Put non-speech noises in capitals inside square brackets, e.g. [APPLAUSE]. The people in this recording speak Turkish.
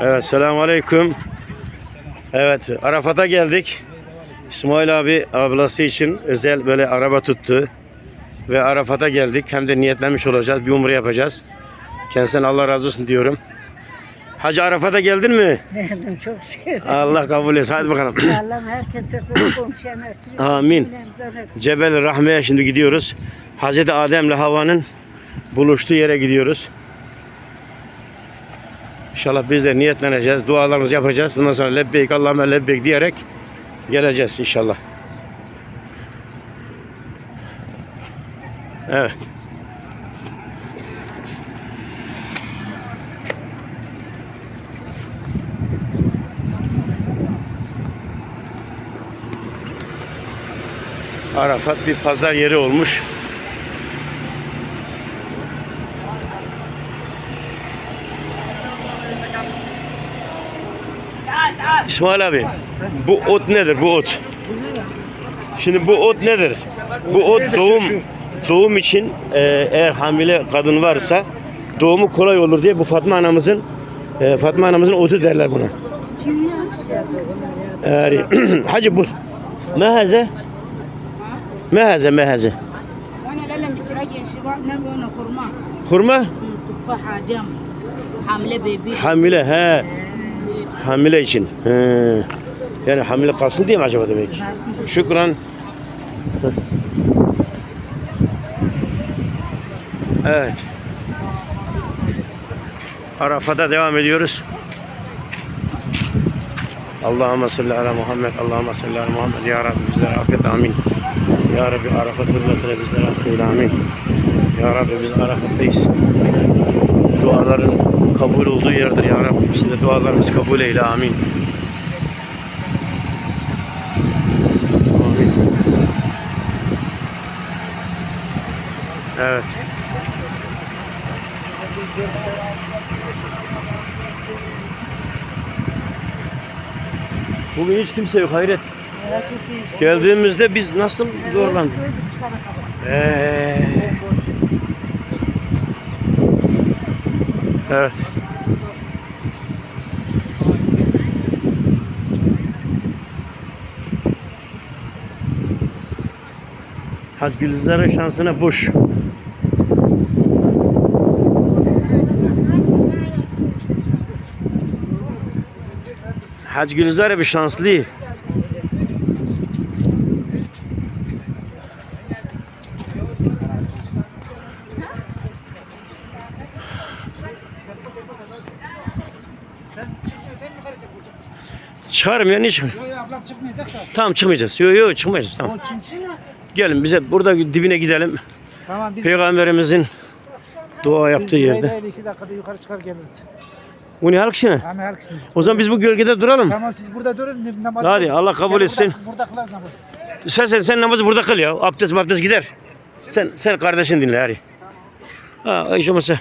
Evet selamun aleyküm. Evet Arafat'a geldik. İsmail abi ablası için özel böyle araba tuttu. Ve Arafat'a geldik. Hem de niyetlenmiş olacağız. Bir umre yapacağız. Kendisinden Allah razı olsun diyorum. Hacı Arafat'a geldin mi? Geldim çok şükür. Allah kabul etsin. Hadi bakalım. Allah'ım herkese konuşan nasip Amin. Cebel Rahme'ye şimdi gidiyoruz. Hazreti Adem'le Havva'nın buluştuğu yere gidiyoruz. İnşallah biz de niyetleneceğiz. Dualarımızı yapacağız. Ondan sonra lebbeyk Allahümme lebbeyk diyerek geleceğiz inşallah. Evet. Arafat bir pazar yeri olmuş. İsmail abi bu ot nedir bu ot? Şimdi bu ot nedir? Bu ot doğum doğum için e, eğer hamile kadın varsa doğumu kolay olur diye bu Fatma anamızın e, Fatma anamızın otu derler buna. Eğer, [CLEARS THROAT] hacı bu mehaze mehaze mehaze. Kurma? Hamile bebi. Hamile he. Hamile için. He. Yani hamile kalsın diye mi acaba demek? Şükran. Evet. Arafat'a devam ediyoruz. Allahümme salli ala Muhammed, Allahümme salli ala Muhammed. Ya Rabbi bizlere afiyet amin. Ya Rabbi Arafat hürmetine bizlere afiyet amin. Ya Rabbi biz Arafat'tayız. Duaların kabul olduğu yerdir Ya Rabbi. Bizim de dualarımız kabul eyle amin. Amin. Evet. Bugün hiç kimse yok hayret. Geldiğimizde biz nasıl zorlandık. Ee, evet. Hadi Gülizar'ın şansına boş. Hac Gülizar'a bir şanslı. Çıkarım ya niye çıkmıyor? Yok yok ablam çıkmayacak da. Tamam çıkmayacağız. Yok yok çıkmayacağız tamam. O çünkü. Gelin bize burada dibine gidelim. Tamam biz Peygamberimizin dua yaptığı biz yerde. İle iki dakikada yukarı çıkar geliriz. Bu ne halk işine? Hemen her kişi. O zaman biz bu gölgede duralım. Tamam siz burada durun namaz. Hadi, Allah kabul etsin. Burada, burada kılarız namazı. Sen, sen, sen namazı burada kıl ya. Abdest abdest gider. Sen sen kardeşin dinle hadi. Ha, hiç olmazsa